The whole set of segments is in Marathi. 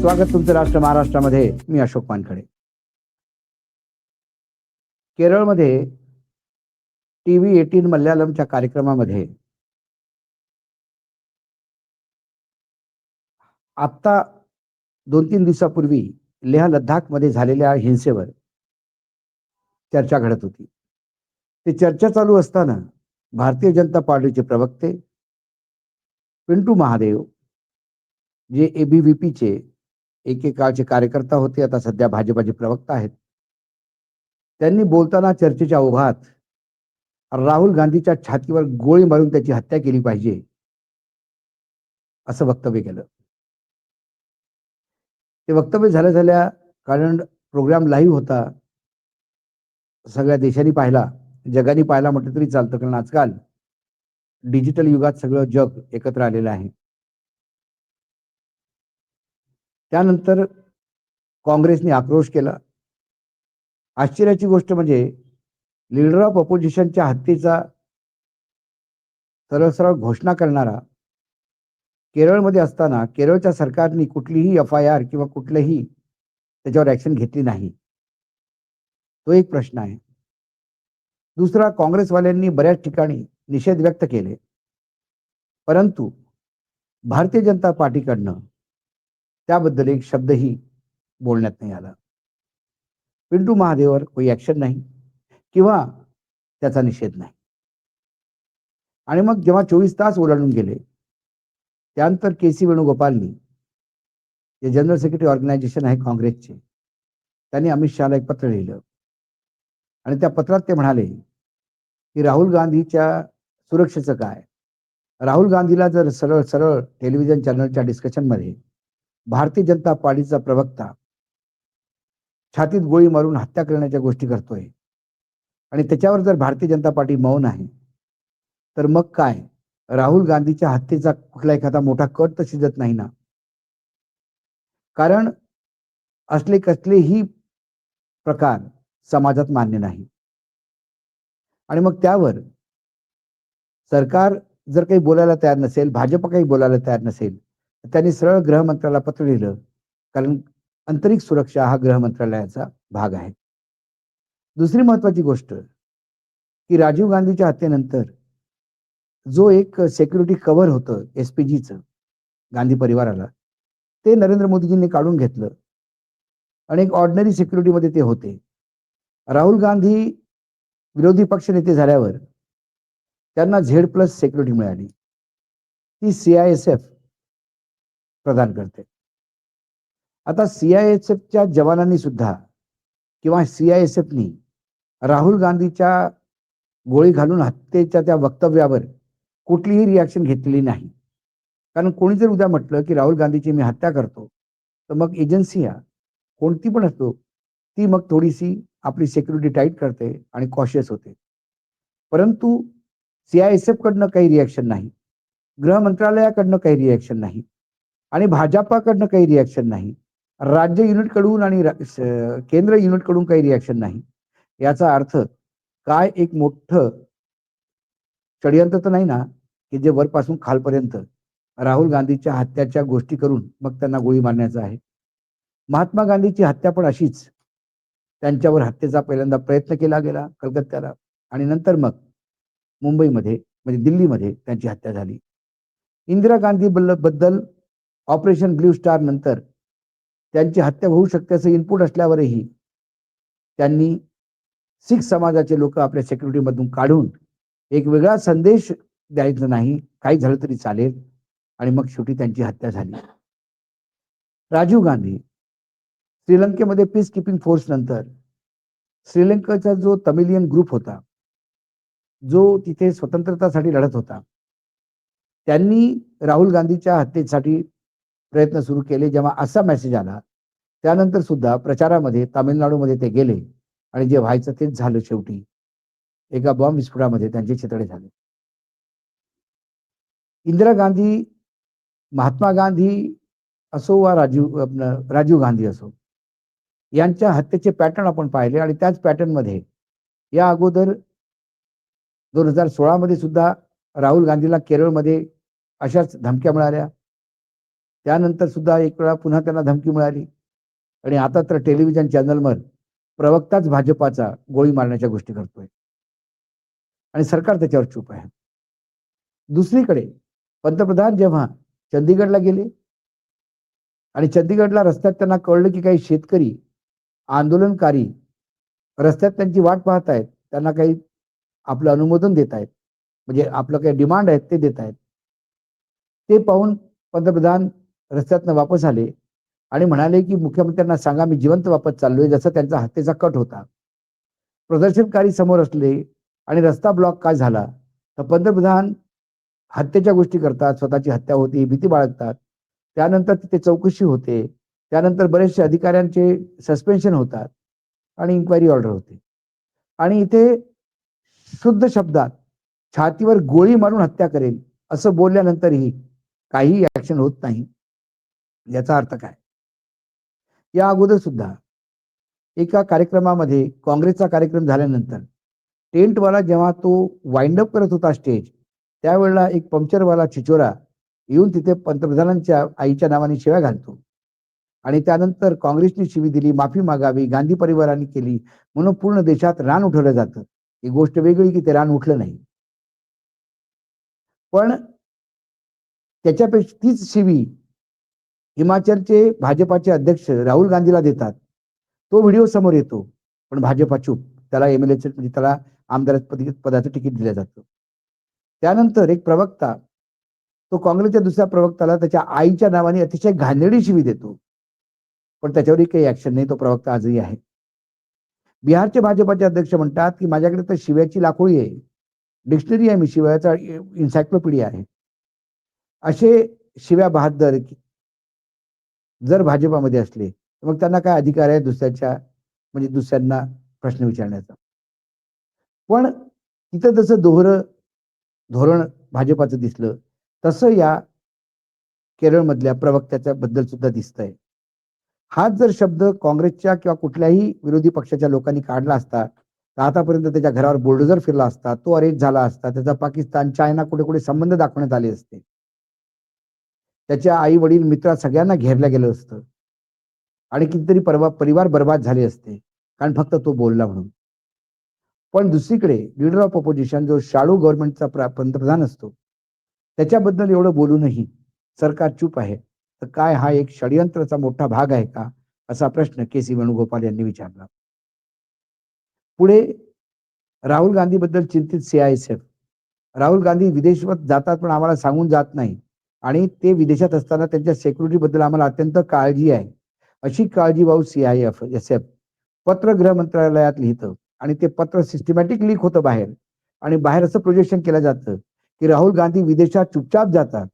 स्वागत तुमचं राष्ट्र महाराष्ट्रामध्ये. मी अशोक पानखडे केरळमध्ये टी व्ही एटीन मल्याळमच्या कार्यक्रमामध्ये आत्ता दोन तीन दिवसापूर्वी लेह लद्दाखमध्ये झालेल्या हिंसेवर चर्चा घडत होती. ते चर्चा चालू असताना भारतीय जनता पार्टीचे प्रवक्ते पिंटू महादेव जे एबीव्हीपीचे एकेकाळचे कार्यकर्ता होते. आता सध्या भाजपाचे प्रवक्ता आहेत. त्यांनी बोलताना चर्चेच्या ओघात राहुल गांधीच्या छातीवर गोळी मारून त्याची हत्या केली पाहिजे असं वक्तव्य केलं. ते वक्तव्य झाल्या झाल्या कारण प्रोग्राम लाईव्ह होता. सगळ्या देशांनी पाहिला. जगाने पाहिला म्हटलं तरी चालतं. कारण आजकाल डिजिटल युगात सगळं जग एकत्र आलेलं आहे. त्यानंतर काँग्रेसने आक्रोश केला. आश्चर्याची गोष्ट म्हणजे लिडर ऑफ ऑपोजिशनच्या हत्येचा सरळ सरळ घोषणा करणारा केरळमध्ये असताना केरळच्या सरकारने कुठलीही एफ आय आर किंवा कुठलंही त्याच्यावर ॲक्शन घेतली नाही. तो एक प्रश्न आहे. दुसरा काँग्रेसवाल्यांनी बऱ्याच ठिकाणी निषेध व्यक्त केले. परंतु भारतीय जनता पार्टीकडनं त्याबद्दल एक शब्दही बोलण्यात नाही आला. पिंटू महादेवर कोई ऍक्शन नाही किंवा त्याचा निषेध नाही. आणि मग जेव्हा चोवीस तास ओलांडून गेले त्यानंतर के सी वेणुगोपालनी जे जनरल सेक्रेटरी ऑर्गनायझेशन आहे काँग्रेसचे त्यांनी अमित शहाला एक पत्र लिहिलं. आणि त्या पत्रात ते म्हणाले की राहुल गांधीच्या सुरक्षेचं काय? राहुल गांधीला जर सरळ सरळ टेलिव्हिजन चॅनलच्या डिस्कशनमध्ये भारतीय जनता पार्टीचा प्रवक्ता छातीत गोळी मारून हत्या करण्याच्या गोष्टी करतोय. आणि त्याच्यावर जर भारतीय जनता पार्टी मौन आहे तर मग काय? राहुल गांधीच्या हत्येचा कुठला एखादा मोठा कट तर शिजत नाही ना? कारण असले कसलेही प्रकार समाजात मान्य नाही. आणि मग त्यावर सरकार जर काही बोलायला तयार नसेल भाजप काही बोलायला तयार नसेल त्यांनी सरळ गृहमंत्र्याला पत्र लिहिलं. कारण आंतरिक सुरक्षा हा गृहमंत्रालयाचा भाग आहे. दुसरी महत्वाची गोष्ट की राजीव गांधीच्या हत्येनंतर जो एक सेक्युरिटी कव्हर होतं एस पी जीचं गांधी परिवाराला ते नरेंद्र मोदीजींनी काढून घेतलं. आणि एक ऑर्डिनरी सिक्युरिटीमध्ये ते होते. राहुल गांधी विरोधी पक्ष नेते झाल्यावर त्यांना झेड प्लस सेक्युरिटी मिळाली. ती सी आय एस एफ प्रदान करते. आता सीआयएसएफच्या जवानांनी सुद्धा किंवा सीआयएसएफनी राहुल गांधीच्या गोळी घालून हत्येच्या त्या वक्तव्यावर कुठलीही रिॲक्शन घेतलेली नाही. कारण कोणी जर उद्या म्हटलं की राहुल गांधीची मी हत्या करतो तर मग एजन्सी या कोणती पण असतो ती मग थोडीशी आपली सिक्युरिटी टाईट करते आणि कॉशियस होते. परंतु सी कडनं काही रिॲक्शन नाही. गृह मंत्रालयाकडनं काही रिॲक्शन नाही. आणि भाजपाकडनं काही रिॲक्शन नाही. राज्य युनिटकडून आणि केंद्र युनिटकडून काही रिॲक्शन नाही. याचा अर्थ काय एक मोठं षडयंत्र तर नाही ना की जे वरपासून खालपर्यंत राहुल गांधीच्या हत्याच्या गोष्टी करून मग त्यांना गोळी मारण्याचं आहे. महात्मा गांधीची हत्या पण अशीच. त्यांच्यावर हत्येचा पहिल्यांदा प्रयत्न केला गेला कलकत्त्याला आणि नंतर मग मुंबईमध्ये म्हणजे दिल्लीमध्ये त्यांची हत्या झाली. इंदिरा गांधी बद्दल ऑपरेशन ब्ल्यू स्टार नंतर त्यांची हत्या होऊ शकते असं इनपुट असल्यावरही त्यांनी सिख समाजाचे लोक आपल्या सेक्युरिटीमधून काढून एक वेगळा संदेश द्यायचा नाही काही झालं तरी चालेल आणि मग शेवटी त्यांची हत्या झाली. राजीव गांधी श्रीलंकेमध्ये पीस किपिंग फोर्स नंतर श्रीलंकेचा जो तमिलियन ग्रुप होता जो तिथे स्वतंत्रतासाठी लढत होता त्यांनी राहुल गांधीच्या हत्येसाठी प्रयत्न सुरू केले जेव्हा असा मेसेज आला त्यानंतर सुद्धा प्रचारामध्ये तामिळनाडूमध्ये ते गेले आणि जे व्हायचं तेच झालं शेवटी. एका बॉम्ब विस्फोटामध्ये त्यांचे चितळे झाले. इंदिरा गांधी महात्मा गांधी असो वा राजीव राजीव गांधी असो यांच्या हत्येचे पॅटर्न आपण पाहिले आणि त्याच पॅटर्नमध्ये या अगोदर दोन हजार सोळा मध्ये सुद्धा राहुल गांधीला केरळमध्ये अशाच धमक्या मिळाल्या. त्यानंतर सुद्धा एक वेळा पुन्हा त्यांना धमकी मिळाली. आणि आता तर टेलिव्हिजन चॅनलवर प्रवक्ताच भाजपाचा गोळी मारण्याच्या गोष्टी करतोय. आणि सरकार त्याच्यावर चूप आहे. दुसरीकडे पंतप्रधान जेव्हा चंदीगडला गेले आणि चंदीगडला रस्त्यात त्यांना कळलं की काही शेतकरी आंदोलनकारी रस्त्यात त्यांची वाट पाहत आहेत त्यांना काही आपलं अनुमोदन देत आहेत म्हणजे आपलं काही डिमांड आहेत ते देत आहेत ते पाहून पंतप्रधान रस्त्यातनं वापस आले आणि म्हणाले की मुख्यमंत्र्यांना सांगा मी जिवंत वापस चाललोय जसं त्यांचा हत्येचा कट होता. प्रदर्शनकारी समोर असले आणि रस्ता ब्लॉक काय झाला तर पंतप्रधान हत्येच्या गोष्टी करतात स्वतःची हत्या होती भीती बाळगतात. त्यानंतर तिथे चौकशी होते. त्यानंतर बरेचसे अधिकाऱ्यांचे सस्पेन्शन होतात आणि इन्क्वायरी ऑर्डर होते. आणि इथे शुद्ध शब्दात छातीवर गोळी मारून हत्या करेल असं बोलल्यानंतरही काही ऍक्शन होत नाही. याचा अर्थ काय? या अगोदर सुद्धा एका कार्यक्रमामध्ये काँग्रेसचा कार्यक्रम झाल्यानंतर टेंटवाला जेव्हा तो वाइंड अप करत होता स्टेज त्यावेळेला एक पंक्चरवाला छिचोरा येऊन तिथे पंतप्रधानांच्या आईच्या नावाने शिव्या घालतो. आणि त्यानंतर काँग्रेसने शिवी दिली माफी मागावी गांधी परिवाराने केली म्हणून पूर्ण देशात रान उठवलं जातं. ही गोष्ट वेगळी की ते रान उठलं नाही. पण त्याच्यापेक्षा तीच शिवी हिमाचलचे भाजपाचे अध्यक्ष राहुल गांधीला देतात. तो व्हिडिओ समोर येतो पण भाजपा चूप त्याला एम एल म्हणजे त्याला आमदार पदाचं तिकीट दिलं जातं. त्यानंतर एक प्रवक्ता तो काँग्रेसच्या दुसऱ्या प्रवक्ताला त्याच्या आईच्या नावाने अतिशय घाणेरडी शिवी देतो. पण त्याच्यावरही काही ऍक्शन नाही तो प्रवक्ता आजही आहे. बिहारचे भाजपाचे अध्यक्ष म्हणतात की माझ्याकडे तर शिव्याची लाखोळी आहे. डिक्शनरी आहे मी शिव्याचा इन्सायक्लोपीडिया आहे. असे शिव्या बहादर जर भाजपामध्ये असले तर मग त्यांना काय अधिकार आहे दुसऱ्याच्या म्हणजे दुसऱ्यांना प्रश्न विचारण्याचा? पण तिथं जसं दोहरं धोरण भाजपाचं दिसलं तसं या केरळमधल्या प्रवक्त्याच्या बद्दल सुद्धा दिसतंय. हाच जर शब्द काँग्रेसच्या किंवा कुठल्याही विरोधी पक्षाच्या लोकांनी काढला असता तर आतापर्यंत त्याच्या घरावर बुलडोजर फिरला असता तो अरेस्ट झाला असता त्याचा पाकिस्तान चायना कुठे कुठे संबंध दाखवण्यात आले असते. त्याच्या आई वडील मित्र सगळ्यांना घेरलं गेलं असतं. आणि कितीतरी परवा परिवार बर्बाद झाले असते कारण फक्त तो बोलला म्हणून. पण दुसरीकडे लिडर ऑफ ऑपोजिशन जो शाळू गव्हर्नमेंटचा पंतप्रधान असतो त्याच्याबद्दल एवढं बोलूनही सरकार चूप आहे. तर काय हा एक षडयंत्राचा मोठा भाग आहे का असा प्रश्न के सी वेणुगोपाल यांनी विचारला. पुढे राहुल गांधी बद्दल चिंतित सीआयएसएफ राहुल गांधी विदेशात जातात पण आम्हाला सांगून जात नाही आणि ते विदेशात असताना त्यांच्या सेक्युरिटी बद्दल आम्हाला अत्यंत काळजी आहे. अशी काळजी भाऊ सीआयएफ एस एफ पत्र गृह मंत्रालयात लिहितं. आणि ते पत्र सिस्टमॅटिक लीक होतं बाहेर. आणि बाहेर असं प्रोजेक्शन केलं जातं की राहुल गांधी विदेशात चुपचाप जातात.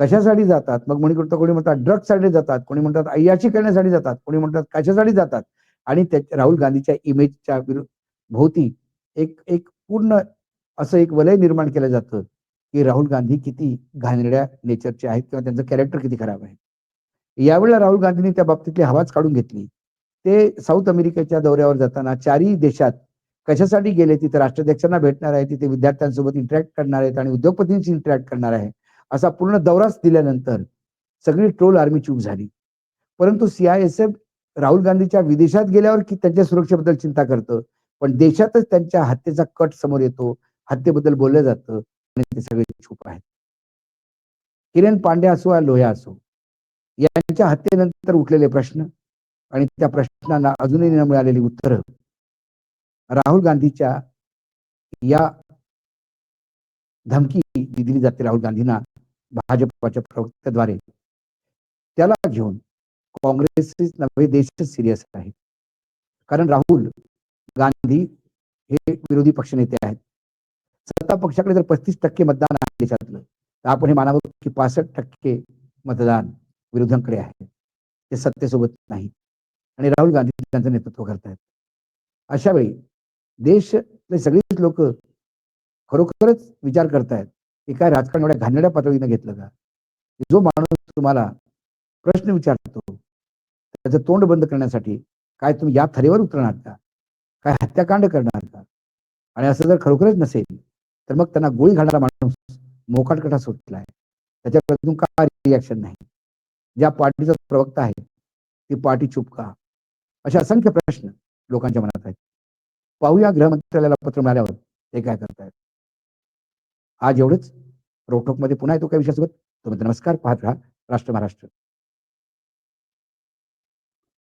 कशासाठी जातात? मग कोणी म्हणतात कोणी म्हणतात ड्रग्जसाठी जातात. कोणी म्हणतात अय्याशी करण्यासाठी जातात. कोणी म्हणतात कशासाठी जातात? आणि त्या राहुल गांधीच्या इमेजच्या भोवती एक एक पूर्ण असं एक वलय निर्माण केलं जातं. की राहुल गांधी किती घाणेरड्या नेचरचे आहेत किंवा त्यांचं कॅरेक्टर किती खराब आहे. यावेळेला राहुल गांधींनी त्या बाबतीतली हवाच काढून घेतली. ते साऊथ अमेरिकेच्या दौऱ्यावर जाताना चारही देशात कशासाठी गेले तिथे राष्ट्राध्यक्षांना भेटणार आहे तिथे विद्यार्थ्यांसोबत इंटरॅक्ट करणार आहेत आणि उद्योगपतींशी इंटरॅक्ट करणार आहे असा पूर्ण दौराच दिल्यानंतर सगळी ट्रोल आर्मी चूक झाली. परंतु सीआयएसएफ राहुल गांधीच्या विदेशात गेल्यावर की त्यांच्या सुरक्षेबद्दल चिंता करतं पण देशातच त्यांच्या हत्येचा कट समोर येतो हत्येबद्दल बोललं जातं आणि ते सगळे छुप आहेत. किरण पांडे असो या लोह्या असो यांच्या हत्येनंतर उठलेले प्रश्न आणि त्या प्रश्नांना अजूनही न मिळालेली उत्तरं राहुल गांधीच्या या धमकी दिली जाते राहुल गांधींना भाजपाच्या प्रवक्त्याद्वारे त्याला घेऊन काँग्रेस नव्हे देशच सिरियस आहे कारण राहुल गांधी हे विरोधी पक्षनेते आहेत. सत्ता पक्षाकडे जर पस्तीस टक्के मतदान आहे देशातलं तर आपण हे मानावं की पासष्ट टक्के मतदान विरोधांकडे आहे. ते सत्तेसोबत नाही आणि राहुल गांधी त्यांचं नेतृत्व करतायत. अशा वेळी देशातले सगळीच लोक खरोखरच विचार करतायत की काय राजकारण एवढ्या घाणेड्या पातळीनं घेतलं का? जो माणूस तुम्हाला प्रश्न विचारतो त्याचं तोंड बंद करण्यासाठी काय तुम्ही या थरेवर उतरणार का? काय हत्याकांड करणार का? आणि असं जर खरोखरच नसेल तर मग त्यांना गोळी घालणारा माणूस मोकाटकटा सुटलाय. त्याच्याकडून का रिॲक्शन नाही. ज्या पार्टीचा प्रवक्ता आहे ती पार्टी चुप का? असे असंख्य प्रश्न लोकांच्या मनात आहेत. पाहूया गृहमंत्रालयाला पत्र मिळाल्यावर ते काय करतायत. आज एवढंच. रोखोकमध्ये पुन्हा येतो काही विषयासोबत? तुम्ही नमस्कार. पाहत राहा. राष्ट्र महाराष्ट्र.